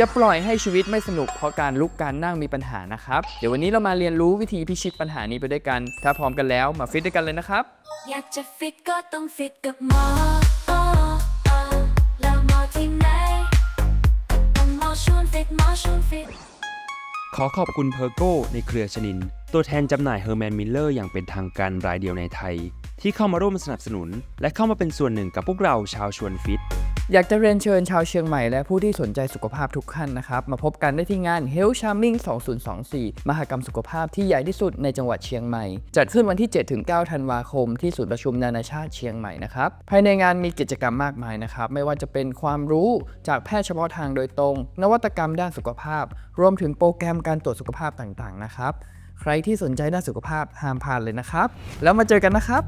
อย่าปล่อยให้ชีวิตไม่สนุกเพราะการลุกการนั่งมีปัญหานะครับ เดี๋ยววันนี้เรามาเรียนรู้วิธีพิชิตปัญหานี้ไปด้วยกัน ถ้าพร้อมกันแล้วมาฟิตด้วยกันเลยนะครับ อยากจะฟิตก็ต้องฟิตกับหมออ๋ออ๋อแล้วหมอที่ไหนต้องหมอชวนฟิตหมอชวนฟิตขอขอบคุณเพอร์โกในเครือชนิน ตัวแทนจำหน่ายเฮอร์แมนมิลเลอร์อย่างเป็นทางการรายเดียวในไทย ที่เข้ามาร่วมสนับสนุน และเข้ามาเป็นส่วนหนึ่งกับพวกเราชาวชวนฟิต อยากจะเรียนเชิญชาวเชียงใหม่และผู้ที่สนใจสุขภาพทุกท่านนะครับ มาพบกันได้ที่งาน Health Charming 2024 มหกรรมสุขภาพที่ใหญ่ที่สุดในจังหวัดเชียงใหม่ จัดขึ้นวันที่ 7-9 ธันวาคม ที่ศูนย์ประชุมนานาชาติเชียงใหม่นะครับ ภายในงานมีกิจกรรมมากมายนะครับ ไม่ว่าจะเป็นความรู้จากแพทย์เฉพาะทางโดยตรง นวัตกรรมด้านสุขภาพ รวมถึงโปรแกรมการตรวจสุขภาพต่างๆนะครับ ใครที่สนใจด้านสุขภาพห้ามพลาดเลยนะครับ แล้วมาเจอกันนะครับ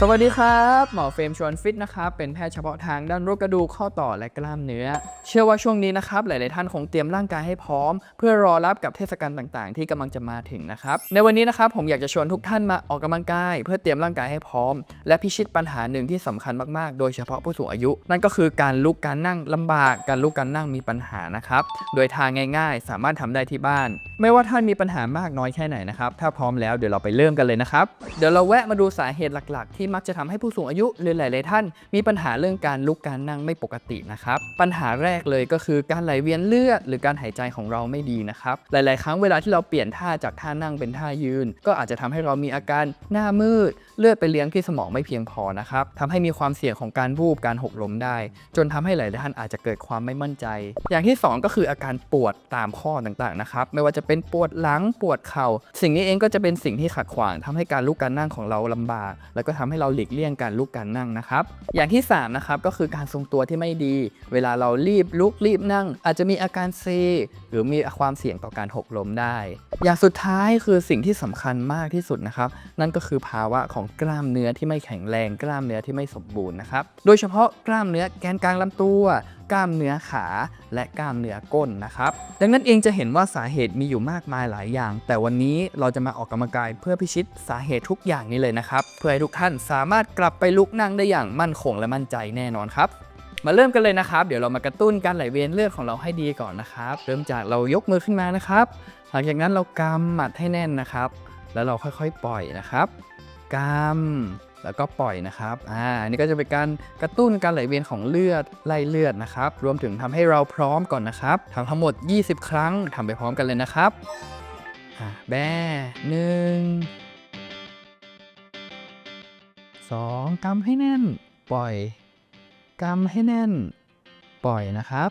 สวัสดีครับหมอเฟรมชวนฟิตนะครับเป็นแพทย์เฉพาะทางด้านโรคกระดูกข้อต่อและกล้ามเนื้อ เชื่อว่าช่วงนี้นะครับหลาย ๆ ท่านคงเตรียมร่างกายให้พร้อม เพื่อรอรับกับเทศกาลต่าง ๆ ที่กำลังจะมาถึงนะครับในวันนี้นะครับผมอยากจะชวนทุกท่านมาออกกำลังกาย เพื่อเตรียมร่างกายให้พร้อม และพิชิตปัญหาหนึ่งที่สำคัญมาก ๆ โดยเฉพาะผู้สูงอายุ นั่นก็คือการลุกการนั่งลำบาก การลุกการนั่งมีปัญหานะครับโดยทางง่าย ๆ สามารถทำได้ที่บ้าน ไม่ว่าท่านมีปัญหามากน้อยแค่ไหนนะครับ ถ้าพร้อมแล้วเดี๋ยวเราไปเริ่มกันเลยนะครับ เดี๋ยวเราแวะมาดูสาเหตุหลักๆ ที่มักจะทำให้ผู้สูงอายุหรือหลายๆท่าน มีปัญหาเรื่องการลุกการนั่งไม่ปกตินะครับ ปัญหาแรกเลยก็คือการไหลเวียนเลือด หรือการหายใจของเราไม่ดีนะครับ หลาย ๆ ครั้งเวลาที่เราเปลี่ยนท่าจากท่านั่งเป็นท่ายืน ก็อาจจะทำให้เรามีอาการหน้ามืด เลือดไปเลี้ยงที่สมองไม่เพียงพอนะครับทำให้มีความเสี่ยงของการวูบการหกล้มได้ จนทำให้หลาย ๆ ท่านอาจจะเกิดความไม่มั่นใจ อย่างที่สองก็คืออาการปวดตามข้อต่าง ๆ นะครับ ไม่ว่าจะเป็นปวดหลังปวดเข่า สิ่งนี้เองก็จะเป็นสิ่งที่ขัดขวางทำให้การลุกการนั่งของเราลำบาก แล้วก็ทำให้เราหลีกเลี่ยงการลุกการนั่งนะครับ อย่างที่สามนะครับก็คือการทรงตัวที่ไม่ดี เวลาเรารีบลุกรีบนั่ง อาจจะมีอาการเซหรือมีความเสี่ยงต่อการหกล้มได้ อย่างสุดท้ายคือสิ่งที่สำคัญมากที่สุดนะครับ นั่นก็คือภาวะของกล้ามเนื้อที่ไม่แข็งแรง กล้ามเนื้อที่ไม่สมบูรณ์นะครับ โดยเฉพาะกล้ามเนื้อแกนกลางลำตัว กล้ามเนื้อขาและกล้ามเนื้อก้นนะครับ ดังนั้นเองจะเห็นว่าสาเหตุมีอยู่มากมายหลายอย่าง แต่วันนี้เราจะมาออกกำลังกายเพื่อพิชิตสาเหตุทุกอย่างนี้เลยนะครับ เพื่อให้ทุกท่านสามารถกลับไปลุกนั่งได้อย่างมั่นคงและมั่นใจแน่นอนครับมาเริ่มกันเลยนะครับ เดี๋ยวเรามากระตุ้นการไหลเวียนเลือดของเราให้ดีก่อนนะครับ เริ่มจากเรายกมือขึ้นมานะครับ หลังจากนั้นเรากำหมัดให้แน่นนะครับ แล้วเราค่อยๆ ปล่อยนะครับกำ แล้วก็ปล่อยนะครับ อ่าอันนี่ก็จะเป็นการกระตุ้นการไหลเวียนของเลือดไล่เลือดนะครับ รวมถึงทำให้เราพร้อมก่อนนะครับทำทั้งหมด 20 ครั้งทำไปพร้อมกันเลยนะครับ อ่าแบ้หนึ่งสองกำให้แน่น ปล่อยกำให้แน่น ปล่อยนะครับ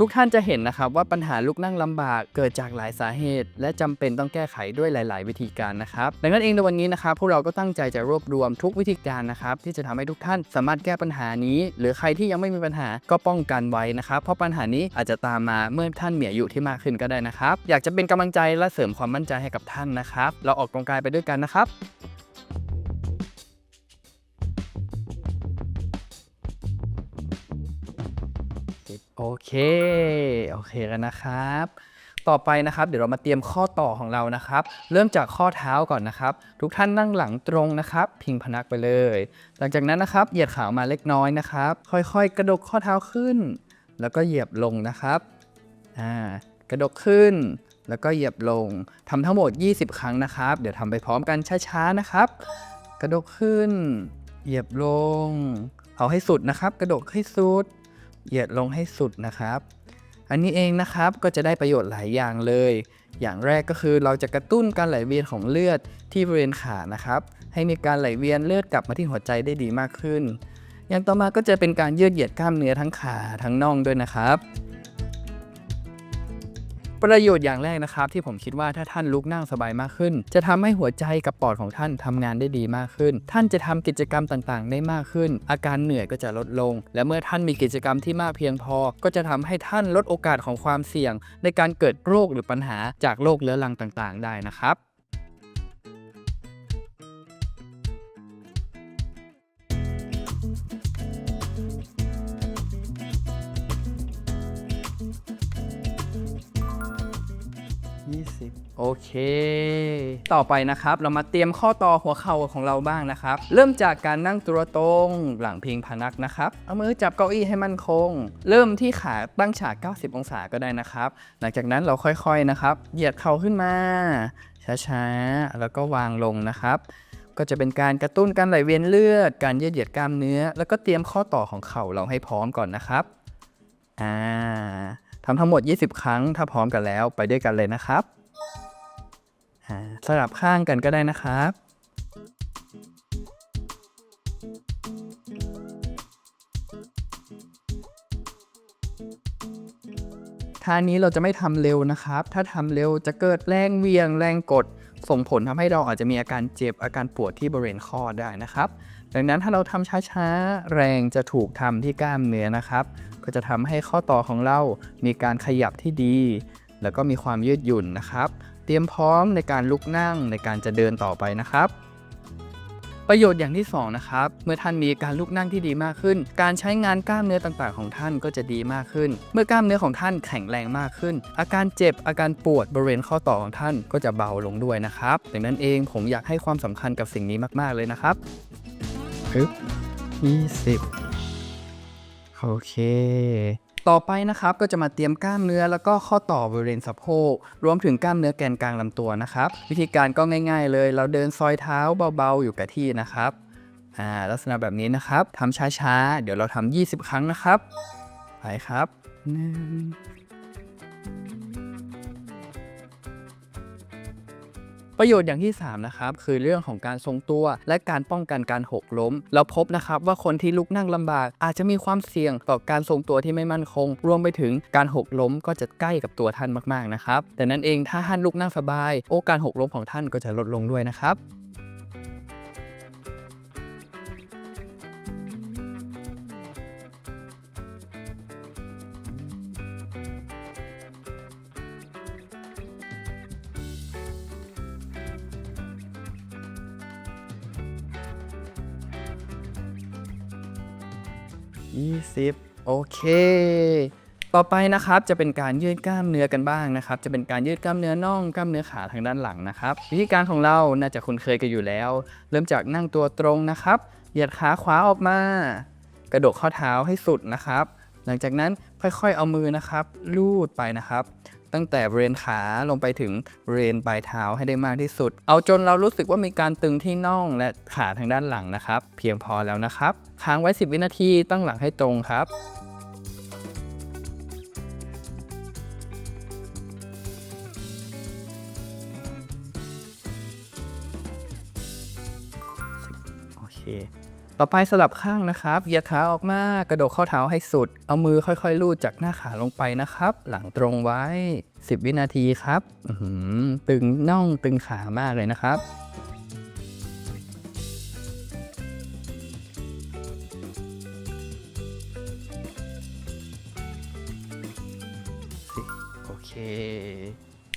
ทุกท่านจะเห็นนะครับว่าปัญหาลุกนั่งลำบากเกิดจากหลายสาเหตุ และจำเป็นต้องแก้ไขด้วยหลาย ๆ วิธีการนะครับดังนั้นเองในวันนี้นะครับพวกเราก็ตั้งใจจะรวบรวมทุกวิธีการนะครับที่จะทำให้ทุกท่านสามารถแก้ปัญหานี้ หรือใครที่ยังไม่มีปัญหาก็ป้องกันไว้นะครับ เพราะปัญหานี้อาจจะตามมาเมื่อท่านมีอายุที่มากขึ้นก็ได้นะครับ อยากจะเป็นกำลังใจและเสริมความมั่นใจให้กับท่านนะครับ เราออกกำลังกายไปด้วยกันนะครับ โอเค โอเคกันนะครับ ต่อไปนะครับ เดี๋ยวเรามาเตรียมข้อต่อของเรานะครับ เริ่มจากข้อเท้าก่อนนะครับ ทุกท่านนั่งหลังตรงนะครับ พิงพนักไปเลย หลังจากนั้นนะครับเหยียดขามาเล็กน้อยนะครับ ค่อยๆ กระดกข้อเท้าขึ้น แล้วก็เหยียบลงนะครับอ่ากระดกขึ้น แล้วก็เหยียบลงทำทั้งหมด 20 ครั้งนะครับ เดี๋ยวทำไปพร้อมกันช้าๆนะครับ กระดกขึ้น เหยียบลงเอาให้สุดนะครับ กระดกให้สุด เหยียดลงให้สุดนะครับ อันนี้เองนะครับก็จะได้ประโยชน์หลายอย่างเลย อย่างแรกก็คือเราจะกระตุ้นการไหลเวียนของเลือดที่บริเวณขานะครับ ให้มีการไหลเวียนเลือดกลับมาที่หัวใจได้ดีมากขึ้น อย่างต่อมาก็จะเป็นการยืดเหยียดกล้ามเนื้อทั้งขาทั้งน่องด้วยนะครับ ประโยชน์อย่างแรกนะครับ ที่ผมคิดว่าถ้าท่านลุกนั่งสบายมากขึ้น จะทำให้หัวใจกับปอดของท่านทำงานได้ดีมากขึ้น ท่านจะทำกิจกรรมต่างๆ ได้มากขึ้น อาการเหนื่อยก็จะลดลง และเมื่อท่านมีกิจกรรมที่มากเพียงพอ ก็จะทำให้ท่านลดโอกาสของความเสี่ยง ในการเกิดโรคหรือปัญหาจากโรคเรื้อรังต่างๆ ได้นะครับ โอเค ต่อไปนะครับ เรามาเตรียมข้อต่อหัวเข่าของเราบ้างนะครับ เริ่มจากการนั่งตัวตรงหลังพิงพนักนะครับ เอามือจับเก้าอี้ให้มั่นคง เริ่มที่ขาตั้งฉาก 90 องศาก็ได้นะครับ หลังจากนั้นเราค่อยๆนะครับ เหยียดเข่าขึ้นมา ช้าๆ แล้วก็วางลงนะครับ ก็จะเป็นการกระตุ้นการไหลเวียนเลือด การยืดเหยียดกล้ามเนื้อ แล้วก็เตรียมข้อต่อของเข่าเราให้พร้อมก่อนนะครับอ่าทำทั้งหมด 20 ครั้ง ถ้าพร้อมกันแล้วไปด้วยกันเลยนะครับ สลับข้างกันก็ได้นะครับ ท่านี้เราจะไม่ทำเร็วนะครับ ถ้าทำเร็วจะเกิดแรงเวียงแรงกด ส่งผลทำให้เราอาจจะมีอาการเจ็บอาการปวดที่บริเวณข้อได้นะครับ ดังนั้นถ้าเราทำช้าๆ แรงจะถูกทำที่กล้ามเนื้อนะครับ ก็จะทำให้ข้อต่อของเรามีการขยับที่ดี แล้วก็มีความยืดหยุ่นนะครับ เตรียมพร้อมในการลุกนั่งในการจะเดินต่อไปนะครับ ประโยชน์อย่างที่สองนะครับ เมื่อท่านมีการลุกนั่งที่ดีมากขึ้น การใช้งานกล้ามเนื้อต่างๆ ของท่านก็จะดีมากขึ้น เมื่อกล้ามเนื้อของท่านแข็งแรงมากขึ้น อาการเจ็บอาการปวดบริเวณข้อต่อของท่านก็จะเบาลงด้วยนะครับดังนั้นเองผมอยากให้ความสำคัญกับสิ่งนี้มากๆเลยนะครับปึ๊บยี่สิบโอเค ต่อไปนะครับก็จะมาเตรียมกล้ามเนื้อแล้วก็ข้อต่อบริเวณสะโพกรวมถึงกล้ามเนื้อแกนกลางลำตัวนะครับ วิธีการก็ง่าย ๆ เลย เราเดินซอยเท้าเบาๆ อยู่กับที่นะครับอ่าลักษณะแบบนี้นะครับทำช้าๆ เดี๋ยวเราทำ 20 ครั้งนะครับ ไปครับ 1 ประโยชน์อย่างที่ 3 นะครับ คือเรื่องของการทรงตัวและการป้องกันการหกล้ม เราพบนะครับว่าคนที่ลุกนั่งลำบาก อาจจะมีความเสี่ยงต่อการทรงตัวที่ไม่มั่นคง รวมไปถึงการหกล้มก็จะใกล้กับตัวท่านมากๆนะครับแต่นั้นเองถ้าท่านลุกนั่งสบาย โอกาสหกล้มของท่านก็จะลดลงด้วยนะครับ 20 โอเค ต่อไปนะครับจะเป็นการยืดกล้ามเนื้อกันบ้างนะครับ จะเป็นการยืดกล้ามเนื้อน่องกล้ามเนื้อขาทางด้านหลังนะครับ วิธีการของเราน่าจะคุ้นเคยกันอยู่แล้ว เริ่มจากนั่งตัวตรงนะครับ เหยียดขาขวาออกมา กระดกข้อเท้าให้สุดนะครับ หลังจากนั้นค่อยๆเอามือนะครับ ลูดไปนะครับ ตั้งแต่บริเวณขาลงไปถึงบริเวณปลายเท้าให้ได้มากที่สุด เอาจนเรารู้สึกว่ามีการตึงที่น่องและขาทางด้านหลังนะครับ เพียงพอแล้วนะครับ ค้างไว้ 10 วินาทีตั้งหลังให้ตรงครับโอเค ต่อไปสลับข้างนะครับ เหยียดขาออกมากระโดดข้อเท้าให้สุด เอามือค่อยๆ ลูดจากหน้าขาลงไปนะครับ หลังตรงไว้ 10 วินาทีครับตึงน่องตึงขามากเลยนะครับ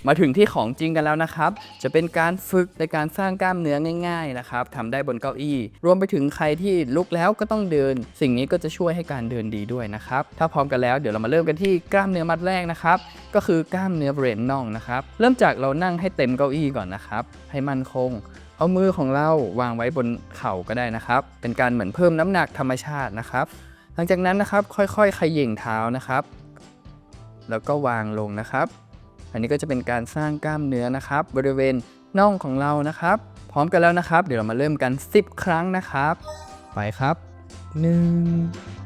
มาถึงที่ของจริงกันแล้วนะครับ จะเป็นการฝึกในการสร้างกล้ามเนื้อง่าย ๆนะครับทำได้บนเก้าอี้ รวมไปถึงใครที่ลุกแล้วก็ต้องเดิน สิ่งนี้ก็จะช่วยให้การเดินดีด้วยนะครับ ถ้าพร้อมกันแล้วเดี๋ยวเรามาเริ่มกันที่กล้ามเนื้อมัดแรกนะครับ ก็คือกล้ามเนื้อบริเวณน่องนะครับ เริ่มจากเรานั่งให้เต็มเก้าอี้ก่อนนะครับ ให้มั่นคง เอามือของเราวางไว้บนเข่าก็ได้นะครับ เป็นการเหมือนเพิ่มน้ำหนักธรรมชาตินะครับ หลังจากนั้นนะครับค่อยๆขย่งเท้านะครับ แล้วก็วางลงนะครับ นนี้ก็จะเป็นการสร้างกล้ามเนื้อนะครับ บริเวณน่องของเรานะครับ พร้อมกันแล้วนะครับ เดี๋ยวเรามาเริ่มกัน 10 ครั้งนะครับ ไปครับ 1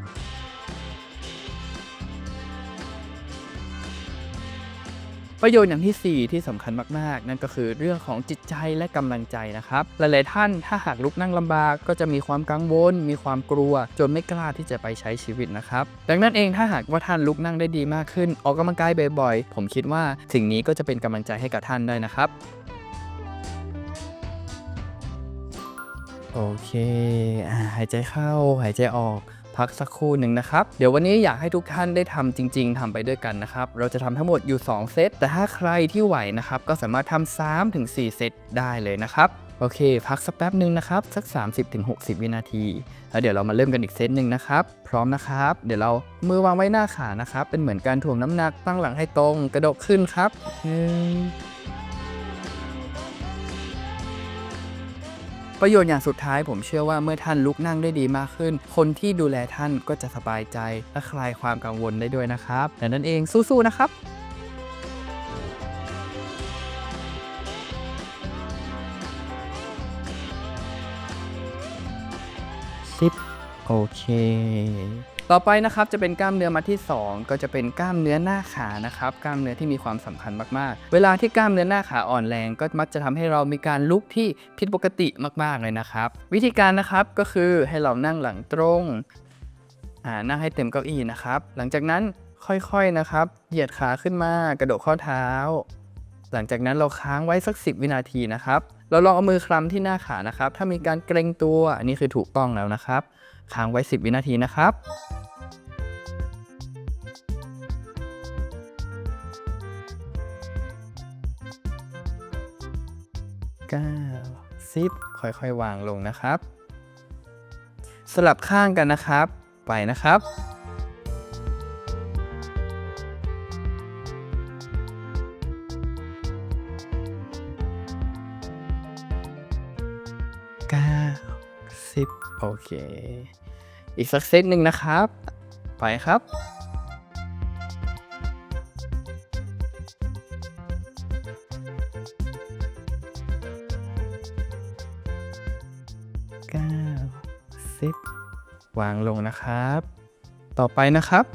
ประโยชน์อย่างที่ 4 ที่สำคัญมาก ๆ นั่นก็คือเรื่องของจิตใจและกำลังใจนะครับ หลาย ๆ ท่านถ้าหากลุกนั่งลำบาก ก็จะมีความกังวล มีความกลัว จนไม่กล้าที่จะไปใช้ชีวิตนะครับ ดังนั้นเองถ้าหากว่าท่านลุกนั่งได้ดีมากขึ้น ออกกำลังกายบ่อย ๆ ผมคิดว่าสิ่งนี้ก็จะเป็นกำลังใจให้กับท่านได้นะครับโอเคอหายใจเข้า หายใจออก พักสักครู่หนึ่งนะครับ เดี๋ยววันนี้อยากให้ทุกท่านได้ทำจริง ๆทำไปด้วยกันนะครับ เราจะทำทั้งหมดอยู่ 2 เซต แต่ถ้าใครที่ไหวนะครับ ก็สามารถทำ3ถึง4เซตได้เลยนะครับ โอเค พักสักแป๊บหนึ่งนะครับ สัก 30ถึง60 วินาที แล้วเดี๋ยวเรามาเริ่มกันอีกเซตหนึ่งนะครับ พร้อมนะครับ เดี๋ยวเรามือวางไว้หน้าขานะครับ เป็นเหมือนการถ่วงน้ำหนักตั้งหลังให้ตรง กระดกขึ้นครับหนึ่ง ประโยชน์อย่างสุดท้ายผมเชื่อว่าเมื่อท่านลุกนั่งได้ดีมากขึ้น คนที่ดูแลท่านก็จะสบายใจและคลายความกังวลได้ด้วยนะครับแต่นั่นเองสู้ๆนะครับสิบโอเค ต่อไปนะครับจะเป็นกล้ามเนื้อมัดที่ 2 ก็จะเป็นกล้ามเนื้อหน้าขานะครับกล้ามเนื้อที่มีความสำคัญมากๆ เวลาที่กล้ามเนื้อหน้าขาอ่อนแรงก็มักจะทำให้เรามีการลุกที่ผิดปกติมากๆเลยนะครับ วิธีการนะครับก็คือให้เรานั่งหลังตรงนั่งให้เต็มเก้าอี้นะครับ หลังจากนั้นค่อยๆนะครับ เหยียดขาขึ้นมากระโดดข้อเท้า หลังจากนั้นเราค้างไว้สัก 10 วินาทีนะครับ เราลองเอามือคลำที่หน้าขานะครับ ถ้ามีการเกรงตัวอันนี้คือถูกต้องแล้วนะครับ ค้างไว้ 10 วินาทีนะครับ 9 10 ค่อยๆ วางลงนะครับ สลับข้างกันนะครับ ไปนะครับ โอเค อีกสักเซตหนึ่งนะครับ ไปครับ 9 10 วางลงนะครับ ต่อไปนะครับ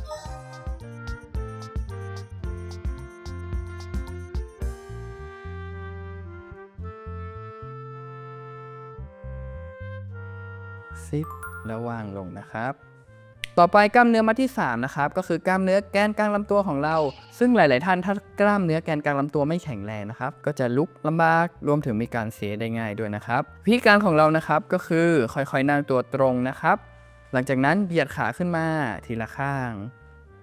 ววางลงนะครับ ต่อไปกล้ามเนื้อมัดที่3นะครับก็คือกล้ามเนื้อแกนกลางลำตัวของเรา ซึ่งหลาย ๆ ท่านถ้ากล้ามเนื้อแกนกลางลำตัวไม่แข็งแรงนะครับ ก็จะลุกลำบากรวมถึงมีการเสียได้ง่ายด้วยนะครับวิธีการของเรานะครับก็คือค่อย ๆ นั่งตัวตรงนะครับ หลังจากนั้นเบียดขาขึ้นมาทีละข้าง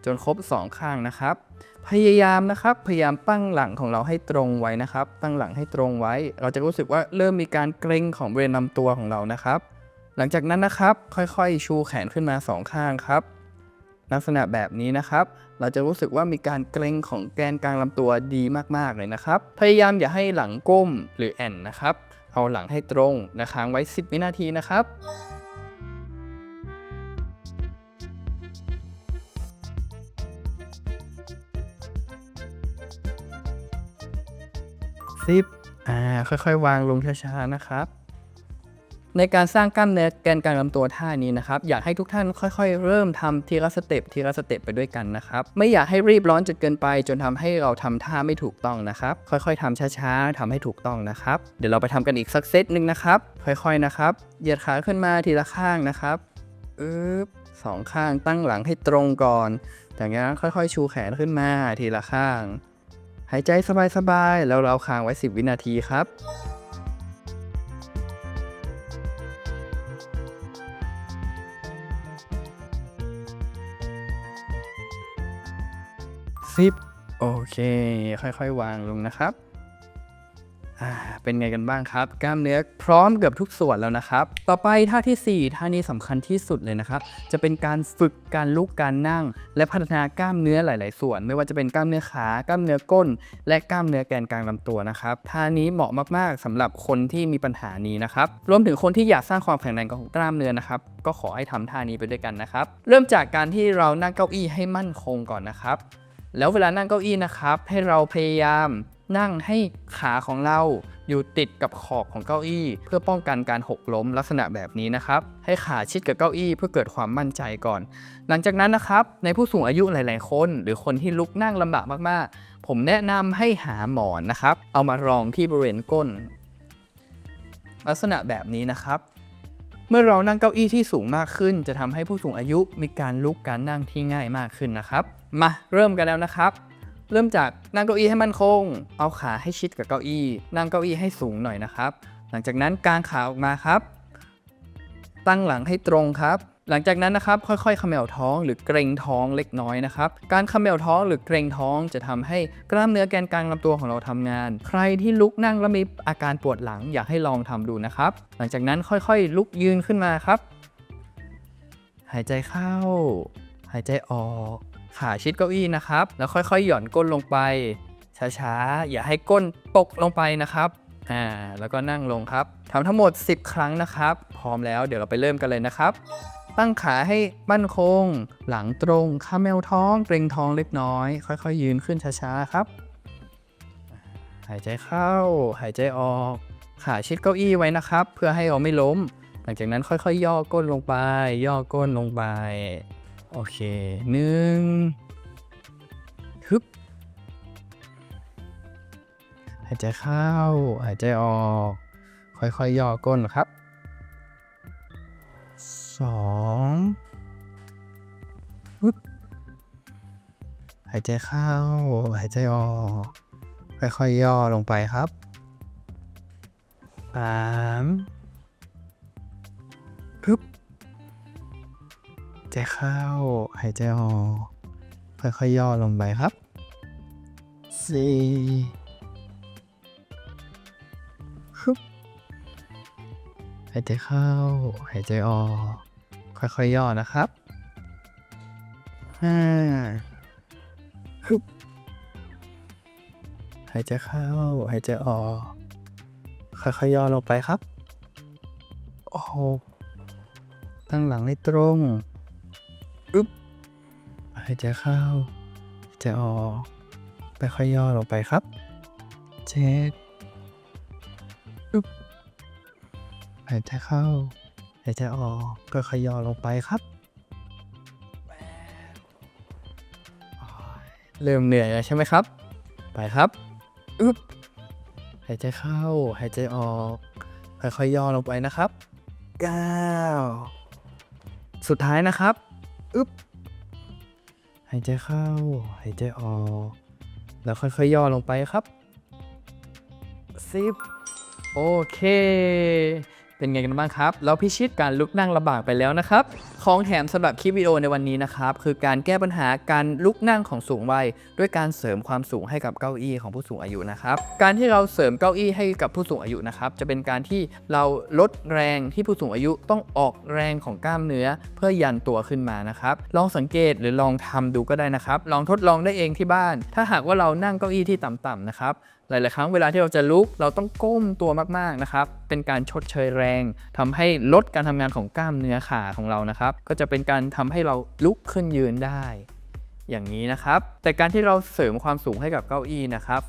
จนครบ 2 ข้างนะครับ พยายามนะครับพยายามตั้งหลังของเราให้ตรงไว้นะครับ ตั้งหลังให้ตรงไว้ เราจะรู้สึกว่าเริ่มมีการเกร็งของบริเวณลำตัวของเรานะครับ หลังจากนั้นนะครับ ค่อยๆ ชูแขนขึ้นมาสองข้างครับ ลักษณะแบบนี้นะครับ เราจะรู้สึกว่ามีการเกร็งของแกนกลางลำตัวดีมากๆเลยนะครับ พยายามอย่าให้หลังก้มหรือแอนนะครับ เอาหลังให้ตรงนะค้างไว้ 10 วินาทีนะครับสิบอ่า ค่อยๆ วางลงช้าๆ นะครับ ในการสร้างกล้ามเนื้อแกนกลางลำตัวท่านี้นะครับ อยากให้ทุกท่านค่อยๆ เริ่มทำทีละสเต็ปทีละสเต็ปไปด้วยกันนะครับ ไม่อยากให้รีบร้อนจนเกินไป จนทำให้เราทำท่าไม่ถูกต้องนะครับ ค่อยๆทำช้าๆทำให้ถูกต้องนะครับ เดี๋ยวเราไปทำกันอีกสักเซตหนึ่งนะครับ ค่อยๆนะครับ เหยียดขาขึ้นมาทีละข้างนะครับอึ๊บสองข้างตั้งหลังให้ตรงก่อน จากนั้นค่อยๆ ชูแขนขึ้นมาทีละข้าง หายใจสบายๆ แล้วเราค้างไว้ 10 วินาทีครับ สิบโอเค ค่อยๆ วางลงนะครับอ่าเป็นไงกันบ้างครับ กล้ามเนื้อพร้อมเกือบทุกส่วนแล้วนะครับ ต่อไปท่าทีสี่4 ท่านี้สำคัญที่สุดเลยนะครับ จะเป็นการฝึกการลุกการนั่ง และพัฒนากล้ามเนื้อหลาย ๆ ส่วน ไม่ว่าจะเป็นกล้ามเนื้อขากล้ามเนื้อก้น และกล้ามเนื้อแกนกลางลำตัวนะครับท่านี้เหมาะมากๆสำหรับคนที่มีปัญหานี้นะครับรวมถึงคนที่อยากสร้างความแข็งแรงของกล้ามเนื้อนะครับก็ขอให้ทำท่านี้ไปด้วยกันนะครับ เริ่มจากการที่เรานั่งเก้าอี้ให้มั่นคงก่อนนะครับ แล้วเวลานั่งเก้าอี้นะครับ ให้เราพยายามนั่งให้ขาของเราอยู่ติดกับขอบของเก้าอี้ เพื่อป้องกันการหกล้มลักษณะแบบนี้นะครับ ให้ขาชิดกับเก้าอี้เพื่อเกิดความมั่นใจก่อน หลังจากนั้นนะครับในผู้สูงอายุหลาย ๆ คน หรือคนที่ลุกนั่งลำบากมาก ๆ ผมแนะนำให้หาหมอนนะครับ เอามารองที่บริเวณก้น ลักษณะแบบนี้นะครับ เมื่อเรานั่งเก้าอี้ที่สูงมากขึ้น จะทำให้ผู้สูงอายุมีการลุกการนั่งที่ง่ายมากขึ้นนะครับ มาเริ่มกันแล้วนะครับ เริ่มจากนั่งเก้าอี้ให้มั่นคง เอาขาให้ชิดกับเก้าอี้ นั่งเก้าอี้ให้สูงหน่อยนะครับ หลังจากนั้นกางขาออกมาครับ ตั้งหลังให้ตรงครับ หลังจากนั้นนะครับค่อยๆเขมวท้องหรือเกรงท้องเล็กน้อยนะครับ การเขมวท้องหรือเกรงท้องจะทำให้กล้ามเนื้อแกนกลางลำตัวของเราทำงาน ใครที่ลุกนั่งแล้วมีอาการปวดหลังอยากให้ลองทำดูนะครับ หลังจากนั้นค่อยๆ ลุกยืนขึ้นมาครับ หายใจเข้า หายใจออก ขาชิดเก้าอี้นะครับ แล้วค่อยๆ หย่อนก้นลงไป ช้าๆ อย่าให้ก้นตกลงไปนะครับ อ่า แล้วก็นั่งลงครับทำทั้งหมด 10 ครั้งนะครับ พร้อมแล้วเดี๋ยวเราไปเริ่มกันเลยนะครับ ตั้งขาให้มั่นคง หลังตรงคาเมลท้องเกรงท้องเล็กน้อย ค่อยๆ ยืนขึ้นช้าๆ ครับ หายใจเข้า หายใจออก ขาชิดเก้าอี้ไว้นะครับ เพื่อให้เราไม่ล้ม หลังจากนั้นค่อยๆ ย่อก้นลงไป ย่อก้นลงไป โอเคหนึ่งฮึบหายใจเข้า หายใจออก ค่อยๆย่อก้นครับสองปึ๊บหายใจเข้า หายใจออก ค่อยๆย่อลงไปครับสาม ใจเข้า หายใจออก ค่อยๆย่อลงไปครับสี่ฮึบหายใจเข้า หายใจออก ค่อยๆย่อนะครับห้าฮึบหายใจเข้า หายใจออก ค่อยๆย่อลงไปครับ โอ้ตั้งหลังให้ตรง อึ๊บหายใจเข้าหายใจออกค่อยๆย่อลงไปครับเจ็ดอึ๊บหายใจเข้าหายใจออกค่อยๆย่อลงไปครับแปดโอ้ยเริ่มเหนื่อยแล้วใช่ไหมครับ ไปครับอึ๊บหายใจเข้าหายใจออกค่อยๆย่อลงไปนะครับเก้าสุดท้ายนะครับ อึ๊บหายใจเข้า หายใจออก แล้วค่อยๆย่อลงไปครับสิบโอเค เป็นไงกันบ้างครับ เราพิชิตการลุกนั่งลำบากไปแล้วนะครับ ของแถมสำหรับคลิปวิดีโอในวันนี้นะครับ คือการแก้ปัญหาการลุกนั่งของสูงวัย ด้วยการเสริมความสูงให้กับเก้าอี้ของผู้สูงอายุนะครับ การที่เราเสริมเก้าอี้ให้กับผู้สูงอายุนะครับ จะเป็นการที่เราลดแรงที่ผู้สูงอายุต้องออกแรงของกล้ามเนื้อ เพื่อยันตัวขึ้นมานะครับ ลองสังเกตหรือลองทำดูก็ได้นะครับ ลองทดลองได้เองที่บ้าน ถ้าหากว่าเรานั่งเก้าอี้ที่ต่ำๆนะครับหลาย ๆ ครั้งเวลาที่เราจะลุกเราต้องก้มตัวมาก ๆ นะครับ เป็นการชดเชยแรงทำให้ลดการทำงานของกล้ามเนื้อขาของเรานะครับ ก็จะเป็นการทำให้เราลุกขึ้นยืนได้ อย่างนี้นะครับ แต่การที่เราเสริมความสูงให้กับเก้าอี้นะครับ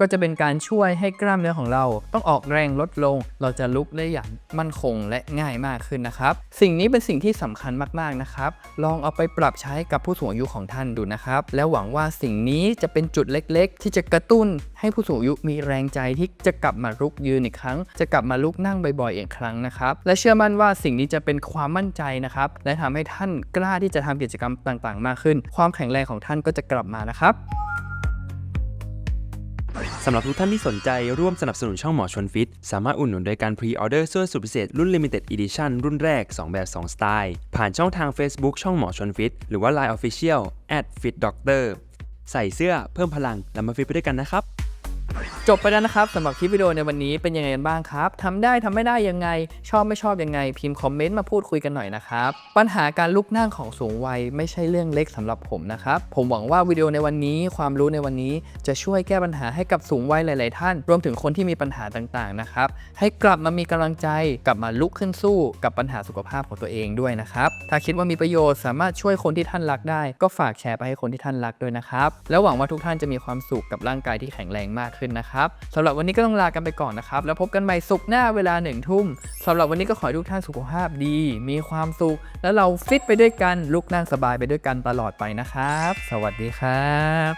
ก็จะเป็นการช่วยให้กล้ามเนื้อของเรา ต้องออกแรงลดลง เราจะลุกได้อย่างมั่นคงและง่ายมากขึ้นนะครับ สิ่งนี้เป็นสิ่งที่สำคัญมากๆนะครับ ลองเอาไปปรับใช้กับผู้สูงอายุของท่านดูนะครับ แล้วหวังว่าสิ่งนี้จะเป็นจุดเล็กๆ ที่จะกระตุ้นให้ผู้สูงอายุมีแรงใจที่จะกลับมาลุกยืนอีกครั้ง จะกลับมาลุกนั่งบ่อยๆอีกครั้งนะครับ และเชื่อมั่นว่าสิ่งนี้จะเป็นความมั่นใจนะครับ และทำให้ท่านกล้าที่จะทำกิจกรรมต่างๆ มากขึ้น ความแข็งแรงของท่านก็จะกลับมานะครับ สำหรับทุกท่านที่สนใจร่วมสนับสนุนช่องหมอชวนฟิต สามารถอุดหนุนโดยการพรีออเดอร์เสื้อสุดพิเศษรุ่น Limited Edition รุ่นแรก 2 แบบ 2 สไตล์ ผ่านช่องทาง Facebook ช่องหมอชวนฟิต หรือว่า Line Official @fitdoctor ใส่เสื้อเพิ่มพลังแล้วมาฟิตไปด้วยกันนะครับ จบไปแล้วนะครับสำหรับคลิปวิดีโอในวันนี้เป็นยังไงกันบ้างครับทำได้ทำไม่ได้ยังไง ชอบไม่ชอบยังไง พิมพ์คอมเมนต์มาพูดคุยกันหน่อยนะครับ ปัญหาการลุกนั่งของสูงวัยไม่ใช่เรื่องเล็กสำหรับผมนะครับ ผมหวังว่าวิดีโอในวันนี้ ความรู้ในวันนี้จะช่วยแก้ปัญหาให้กับสูงวัยหลาย ๆ ท่าน รวมถึงคนที่มีปัญหาต่าง ๆ นะครับ ให้กลับมามีกำลังใจ กลับมาลุกขึ้นสู้กับปัญหาสุขภาพของตัวเองด้วยนะครับถ้าคิดว่ามีประโยชน์สามารถช่วยคนที่ท่านรักได้ ก็ฝากแชร์ไปให้คนที่ท่านรักด้วยนะครับแล้วหวังว่าทุกท่านจะมีความสุขกับร่างกายที่แข็งแรงมากขึ้นนะครับสำหรับวันนี้ก็ต้องลากันไปก่อนนะครับ แล้วพบกันใหม่สุกร์หน้าเวลาหนึ่งทุ่มสำหรับวันนี้ก็ขอให้ทุกท่านสุขภาพดี มีความสุข แล้วเราฟิตไปด้วยกันลุกนั่งสบายไปด้วยกันตลอดไปนะครับ สวัสดีครับ